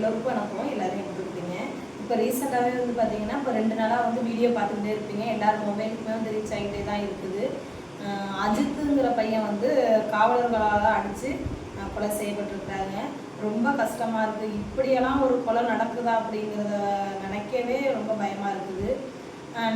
எல்லோருக்கும் வணக்கம் எல்லாரும் எப்படி இருக்கீங்க இப்போ ரீசெண்டாகவே வந்து பார்த்தீங்கன்னா இப்போ ரெண்டு நாளாக வந்து வீடியோ பார்த்துக்கிட்டே இருப்பீங்க. எல்லாரும் மொபைலுக்குமே வந்து ரீச் ஆகிட்டே தான் இருக்குது. அஜித்துங்கிற பையன் வந்து காவலர்களால் அடித்து கொலை செய்யப்பட்டிருக்கிறாங்க. ரொம்ப கஷ்டமாக இருக்குது இப்படியெல்லாம் ஒரு கொலை நடக்குதா அப்படிங்கிறத நினைக்கவே ரொம்ப பயமாக இருக்குது.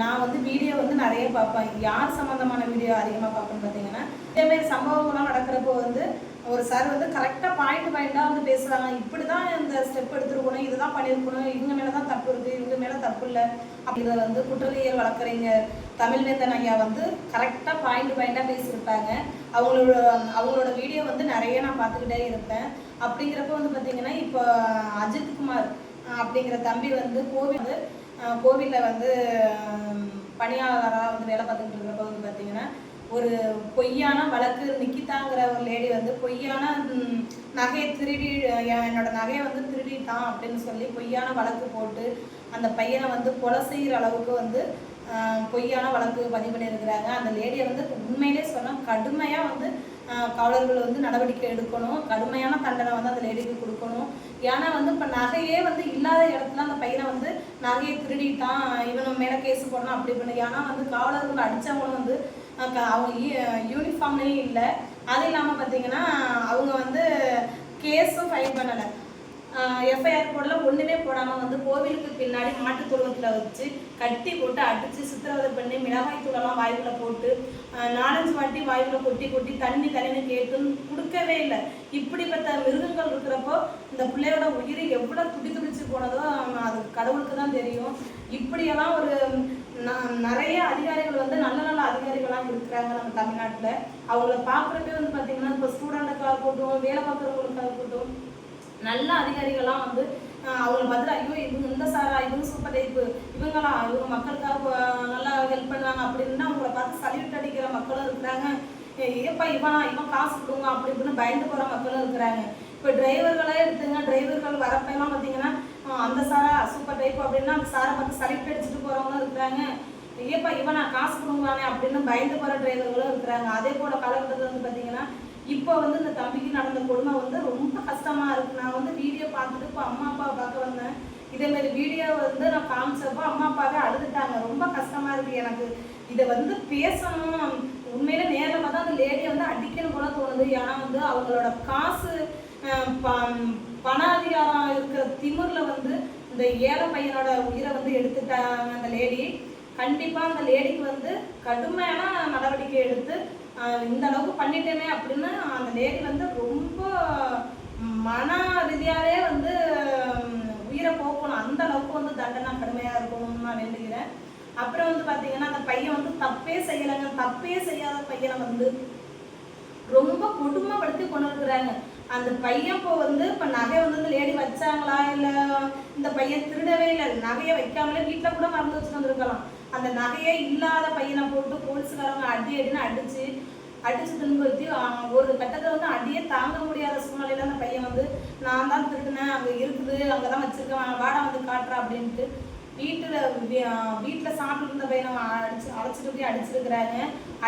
நான் வந்து வீடியோ வந்து நிறைய பார்ப்பேன். யார் சம்மந்தமான வீடியோ அதிகமாக பார்ப்பேன்னு பார்த்தீங்கன்னா இதேமாரி சம்பவங்கள்லாம் நடக்கிறப்போ வந்து ஒரு சார் வந்து கரெக்டாக பாயிண்ட் பாயிண்டாக வந்து பேசுகிறாங்க இப்படி தான் இந்த ஸ்டெப் எடுத்துருக்கணும் இதுதான் பண்ணியிருக்கணும் இவங்க மேலே தான் தப்பு இருக்குது இவங்க மேலே தப்பு இல்லை. அப்படிங்கிறத வந்து குற்றவியல் வழக்கறிஞர் தமிழ்வேந்தன் ஐயா வந்து கரெக்டாக பாயிண்ட் பாயிண்டாக பேசியிருப்பாங்க. அவங்களோட அவங்களோட வீடியோ வந்து நிறைய நான் பார்த்துக்கிட்டே இருப்பேன். அப்படிங்கிறப்ப வந்து பார்த்தீங்கன்னா இப்போ அஜித் குமார் அப்படிங்கிற தம்பி வந்து கோவில் வந்து கோவிலில் வந்து பணியாளராக வந்து வேலை பார்த்துக்கிட்டு இருக்கிறப்ப வந்து பார்த்தீங்கன்னா ஒரு பொய்யான வழக்கு நிக்கிதாங்கிற ஒரு லேடி வந்து பொய்யான நகையை திருடி என்னோட நகையை வந்து திருடிட்டான் அப்படின்னு சொல்லி பொய்யான வழக்கு போட்டு அந்த பையனை வந்து கொலை செய்கிற அளவுக்கு வந்து பொய்யான வழக்கு பதிவு பண்ணியிருக்கிறாங்க. அந்த லேடியை வந்து உண்மையிலே சொன்னால் கடுமையாக வந்து காவலர்கள் வந்து நடவடிக்கை எடுக்கணும். கடுமையான தண்டனை வந்து அந்த லேடிக்கு கொடுக்கணும். ஏன்னா வந்து இப்போ நகையே வந்து இல்லாத இடத்துல அந்த பையனை வந்து நகையை திருடிட்டான். இவன் மேலே கேஸ் போடணும் அப்படி பண்ணு ஏன்னா வந்து காவலர்கள் அடித்தவங்களும் வந்து அவங்க யூனிஃபார்ம்லேயும் இல்லை. அது இல்லாமல் பார்த்தீங்கன்னா அவங்க வந்து கேஸும் ஃபைல் பண்ணலை. எஃப்ஐஆர் போடல ஒன்றுமே போடாமல் வந்து கோவிலுக்கு பின்னாடி மாட்டுத் துருவத்தில் வச்சு கட்டி போட்டு அடித்து சித்திரவதை பண்ணி மிளகாய் தூளெல்லாம் வாய்க்குள்ள போட்டு நாலஞ்சு வாட்டி வாய்க்குள்ள கொட்டி கொட்டி தண்ணி தண்ணின்னு கேட்டுன்னு கொடுக்கவே இல்லை. இப்படிப்பட்ட மிருகங்கள் இருக்கிறப்போ இந்த பிள்ளையோட உயிர் எவ்வளோ துடி துடிச்சு போனதோ அது கடவுளுக்கு தான் தெரியும். இப்படியெல்லாம் ஒரு நிறைய அதிகாரிகள் வந்து நல்ல நல்ல அதிகாரிகளாக இருக்கிறாங்க நம்ம தமிழ்நாட்டில். அவங்கள பார்க்குறப்பே வந்து பார்த்தீங்கன்னா இப்போ ஸ்டூடெண்ட்டுக்காக இருக்கட்டும் வேலை பார்க்குறவங்களுக்காக இருக்கட்டும் நல்ல அதிகாரிகள்லாம் வந்து ஆஹ் அவங்கள பார்த்துட்டு ஐயோ இவங்க இந்த சாரா இவங்க சூப்பர் டைப்பு இவங்களாம் இவங்க மக்களுக்காக நல்லா ஹெல்ப் பண்ணாங்க அப்படின்னு அவங்கள பார்த்து சல்யூட் அடிக்கிற மக்களும் இருக்கிறாங்க. ஏப்பா இவனா இவன் காசு கொடுங்க அப்படி இப்படின்னு பயந்து போகிற மக்களும் இருக்கிறாங்க. இப்போ டிரைவர்களே எடுத்துங்க டிரைவர்கள் வரப்பெல்லாம் பார்த்தீங்கன்னா அந்த சாரா சூப்பர் டைப் அப்படின்னா அந்த சாரை பார்த்து சல்யூட் அடிச்சுட்டு போகிறவங்களும் இருக்கிறாங்க. ஐயப்பா இவன் நான் காசு கொடுங்களானே அப்படின்னு பயந்து போகிற டிரைவர்களும் இருக்கிறாங்க. அதே போல் காலகட்டத்தில் வந்து பார்த்தீங்கன்னா இப்போ வந்து இந்த தம்பிக்கு நடந்த கொடுமை வந்து ரொம்ப கஷ்டமாக இருக்குது நான் வந்து வீடியோ பார்த்துட்டு இப்போ அம்மா அப்பா பார்க்க வந்தேன். இதேமாரி வீடியோ வந்து நான் காமிச்சப்போ அம்மா அப்பாவே அழுதுட்டாங்க. ரொம்ப கஷ்டமாக இருக்குது எனக்கு. இதை வந்து பேசணும். உண்மையில நேரில் பார்த்தா அந்த லேடியை வந்து அடிக்கணும் போல தோணுது. ஏன்னா வந்து அவங்களோட காசு ப- பண அதிகாரம் இருக்கிற திமிர்ல வந்து இந்த ஏழை பையனோட உயிரை வந்து எடுத்துட்டாங்க அந்த லேடி. கண்டிப்பா அந்த லேடிக்கு வந்து கடுமையான நடவடிக்கை எடுத்து இந்த அளவுக்கு பண்ணிட்டேமே அப்படின்னு அந்த லேடி வந்து ரொம்ப மன ரீதியாவே வந்து உயிரை போக்கணும். அந்த அளவுக்கு வந்து தண்டனை கடுமையா இருக்கணும்னு நான் வேண்டுகிறேன் அப்புறம் வந்து பாத்தீங்கன்னா அந்த பையன் வந்து தப்பே செய்யலைங்க. தப்பே செய்யாத பையனை வந்து ரொம்ப கொடுமைப்படுத்தி கொண்டு இருக்கிறாங்க அந்த பையன் இப்போ வந்து இப்போ நகை வந்து இந்த லேடி வச்சாங்களா? இல்லை இந்த பையன் திருடவே இல்லை. நகையை வைக்காமலே வீட்டில் கூட மறந்து வச்சுட்டு வந்திருக்கலாம். அந்த நகையே இல்லாத பையனை போட்டு போலீஸ்காரங்க அடி அடின்னு அடிச்சு அடிச்சு துன்புறுத்தி ஒரு கட்டத்தில் வந்து அடியே தாங்க முடியாத சூழ்நிலையில அந்த பையன் வந்து நான் தான் திருடினேன். அங்கே இருக்குது. அங்கே தான் வச்சுருக்கேன். வாடா வந்து காட்டுறா அப்படின்ட்டு வீட்டில் வீட்டில் சாப்பிட்டு இருந்த பையனை அடிச்சு அழைச்சிட்டு போய் அடிச்சிருக்கிறாங்க.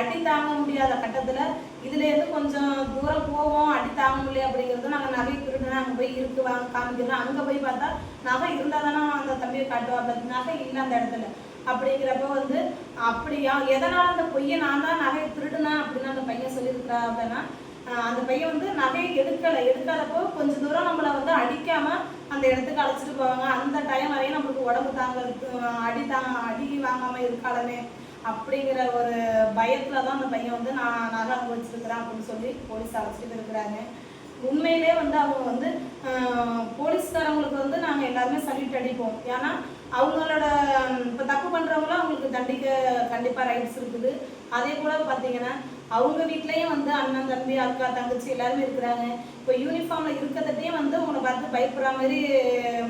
அடி தாங்க முடியாத கட்டத்தில் இதுலேருந்து கொஞ்சம் தூரம் போவோம் அடி தாங்க முடியல அப்படிங்கிறது நாங்கள் நகை திருடுனா அங்கே போய் இருக்கு வாங்க காமிக்கிறோம். அங்கே போய் பார்த்தா நகை இருந்தால் தானே அந்த தம்பியை காட்டுவாங்க நகை இல்லை அந்த இடத்துல. அப்படிங்கிறப்ப வந்து அப்படியா எதனால் அந்த பொய்யை நான் தான் நகையை திருடுனேன் அப்படின்னு அந்த பையன் சொல்லியிருக்கிறா அப்படின்னா அந்த பையன் வந்து நகையை எடுக்கலை. எடுக்காதப்போ கொஞ்ச தூரம் நம்மளை வந்து அடிக்காம அந்த இடத்துக்கு அழைச்சிட்டு போவாங்க. அந்த டைம் வரையும் நம்மளுக்கு உடம்பு தாங்க அடி தாங்க அடி வாங்காம இருக்காலமே அப்படிங்கிற ஒரு பயத்தில் தான் அந்த பையன் வந்து நான் நகை அனுபவிச்சிருக்கிறேன் அப்படின்னு சொல்லி போலீஸ் அழைச்சிட்டு இருக்கிறாங்க உண்மையிலே வந்து அவங்க வந்து போலீஸ்காரங்களுக்கு வந்து நாங்கள் எல்லாருமே சல்யூட் அடிப்போம். ஏன்னா அவங்களோட இப்போ தப்பு பண்ணுறவங்களும் அவங்களுக்கு தண்டிக்க கண்டிப்பாக ரைட்ஸ் இருக்குது. அதே போல் பார்த்தீங்கன்னா அவங்க வீட்லேயும் வந்து அண்ணன் தம்பி அக்கா தங்கச்சி எல்லாருமே இருக்கிறாங்க. இப்போ யூனிஃபார்மில் இருக்கிறதையும் வந்து உங்களை பார்த்து பயப்படுற மாதிரி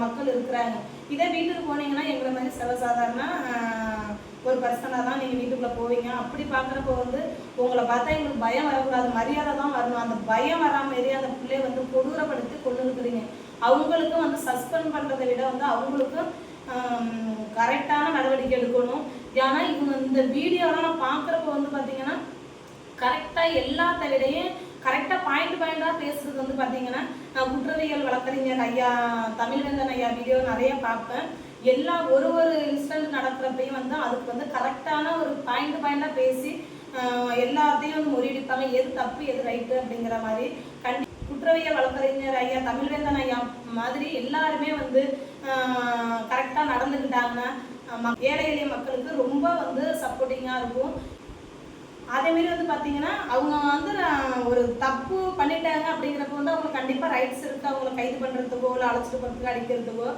மக்கள் இருக்கிறாங்க. இதே வீட்டுக்கு போனீங்கன்னா எங்களை மாதிரி சர்வசாதாரண ஒரு பர்சனாக தான் நீங்கள் வீட்டுக்குள்ளே போவீங்க. அப்படி பார்க்குறப்போ வந்து உங்களை பார்த்தா எங்களுக்கு பயம் வரக்கூடாது. மரியாதை தான் வரணும். அந்த பயம் வராமாரி அந்த பிள்ளைய வந்து கொடூரப்படுத்தி கொண்டு இருக்கிறீங்க அவங்களுக்கும் வந்து சஸ்பெண்ட் பண்ணுறதை விட வந்து அவங்களுக்கும் கரெக்டான நடவடிக்கை எடுக்கணும். ஏன்னா இவங்க இந்த வீடியோலாம் நான் பார்க்குறப்ப வந்து பார்த்தீங்கன்னா கரெக்டாக எல்லாத்த விடையும் கரெக்டாக பாயிண்ட் பாயிண்டாக பேசுறது வந்து பார்த்தீங்கன்னா நான் குற்றவியல் வழக்கறிஞர் ஐயா தமிழ்வேந்தன் ஐயா வீடியோ நிறைய பார்ப்பேன். எல்லா ஒரு ஒரு இன்சிடென்ட் நடக்கிறப்பையும் வந்து அதுக்கு வந்து கரெக்டான ஒரு பாயிண்ட் பாயிண்டாக பேசி ஆஹ் எல்லாத்தையும் வந்து முறியடிப்பாங்க. எது தப்பு எது ரைட்டு அப்படிங்கிற மாதிரி. கண்டி குற்றவியல் வழக்கறிஞர் ஐயா தமிழ்வேந்தன் ஐயா மாதிரி எல்லாருமே வந்து கரெக்டாக நடந்துக்கிட்டாங்கன்னா ஏழை எளிய மக்களுக்கு ரொம்ப வந்து சப்போர்ட்டிங்காக இருக்கும். அதேமாரி வந்து பார்த்தீங்கன்னா அவங்க வந்து ஒரு தப்பு பண்ணிட்டாங்க அப்படிங்கிறப்ப வந்து அவங்க கண்டிப்பாக ரைட்ஸ் இருக்குது அவங்கள கைது பண்ணுறதுக்கோ இல்லை அழைச்சிட்டு போகிறதுக்கோ அடிக்கிறதுக்கோ.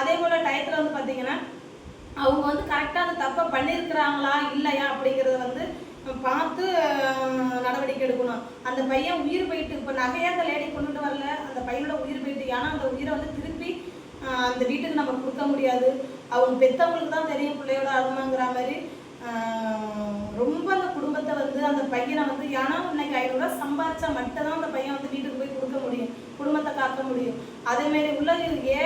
அதே போல் டயத்தில் வந்து பார்த்தீங்கன்னா அவங்க வந்து கரெக்டாக அந்த தப்பை பண்ணியிருக்கிறாங்களா இல்லையா அப்படிங்கிறத வந்து பார்த்து நடவடிக்கை எடுக்கணும். அந்த பையன் உயிர் போயிட்டு இப்போ நகையாக அந்த லேடி கொண்டுட்டு வரல. அந்த பையனோட உயிர் போயிட்டு ஏன்னா அந்த உயிரை வந்து திருப்பி அந்த வீட்டுக்கு நம்ம கொடுக்க முடியாது. அவங்க பெற்றவங்களுக்கு தான் தெரியும் பிள்ளையோட அருமைங்கிற மாதிரி. ரொம்ப அந்த குடும்பத்தை வந்து அந்த பையனை வந்து ஏன்னா இன்னைக்கு ஐநூறுரூவா சம்பாரிச்சா மட்டும்தான் அந்த பையன் வந்து வீட்டுக்கு போய் கொடுக்க முடியும். குடும்பத்தை காக்க முடியும். அதேமாரி உள்ள ஏ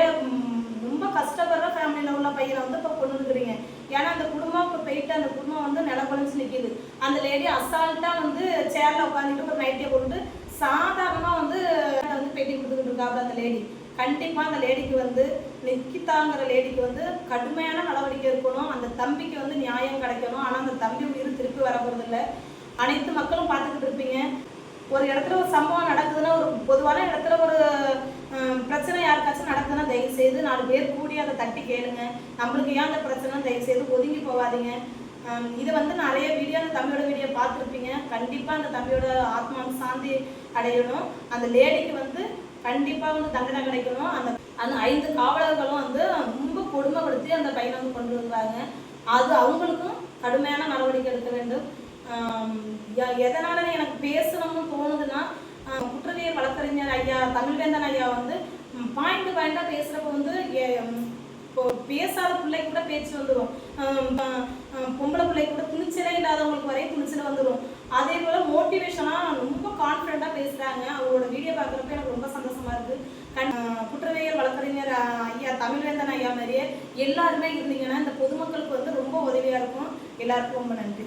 ரொம்ப கஷ்டப்படுற ஃபேமிலியில் உள்ள பையனை வந்து இப்போ கொண்டு இருக்கிறீங்க ஏன்னா அந்த குடும்பம் இப்போ போயிட்டு அந்த குடும்பம் வந்து நிலப்பொழிச்சு நிற்கிது அந்த லேடி அசால்ட்டாக வந்து சேரில் உட்காந்துட்டு ஒரு நைட்டியை கொண்டு சாதாரணமாக வந்து வந்து பேட்டி கொடுத்துக்கிட்டு இருக்காப்ல அந்த லேடி கண்டிப்பாக அந்த லேடிக்கு வந்து நிக்கிதாங்கிற லேடிக்கு வந்து கடுமையான நடவடிக்கை இருக்கணும் அந்த தம்பிக்கு வந்து நியாயம் கிடைக்கணும். ஆனால் அந்த தம்பி உயிர் திருப்பி வர போகிறதில்ல அனைத்து மக்களும் பார்த்துக்கிட்டு இருப்பீங்க. ஒரு இடத்துல ஒரு சம்பவம் நடக்குதுன்னா ஒரு பொதுவான இடத்துல ஒரு பிரச்சனை யாருக்காச்சும் நடக்குதுன்னா தயவு செய்து நாலு பேர் கூடி அதை தட்டி கேளுங்க. நம்மளுக்கு ஏன் அந்த பிரச்சனை தயவு செய்து ஒதுங்கி போகாதீங்க. இதை இது வந்து நிறைய வீடியோ அந்த தம்பியோட வீடியோ பார்த்துருப்பீங்க. கண்டிப்பாக அந்த தம்பியோட ஆத்மா சாந்தி அடையணும். அந்த லேடிக்கு வந்து கண்டிப்பாக வந்து தண்டனை கிடைக்கணும். அந்த அந்த ஐந்து காவலர்களும் வந்து ரொம்ப கொடுமைப்படுத்தி அந்த பையனை வந்து கொண்டு வந்தாங்க அது அவங்களுக்கும் கடுமையான நடவடிக்கை எடுக்க வேண்டும். எ- எதனால எனக்கு பேசணும்னு தோணுதுன்னா குற்றவியல் வழக்கறிஞர் ஐயா தமிழ்வேந்தன் ஐயா வந்து பாயிண்ட் பாயிண்டாக பேசுகிறப்ப வந்து இப்போ பேசாத பிள்ளை கூட பேச்சு வந்துடும் பொம்பளை பிள்ளை கூட துணிச்சலே இல்லாதவங்களுக்கு வரையும் துணிச்சல் வந்துடும் அதே போல் மோட்டிவேஷனாக ரொம்ப கான்ஃபிடண்ட்டாக பேசுகிறாங்க அவங்களோட வீடியோ பார்க்குறப்ப எனக்கு ரொம்ப சந்தோஷமா இருக்குது கண் குற்றவியல் வழக்கறிஞர் ஐயா தமிழ்வேந்தன் ஐயா மாதிரியே எல்லாருமே இருந்தீங்கன்னா இந்த பொதுமக்களுக்கு வந்து ரொம்ப உதவியாக இருக்கும். எல்லாருக்கும் ரொம்ப நன்றி.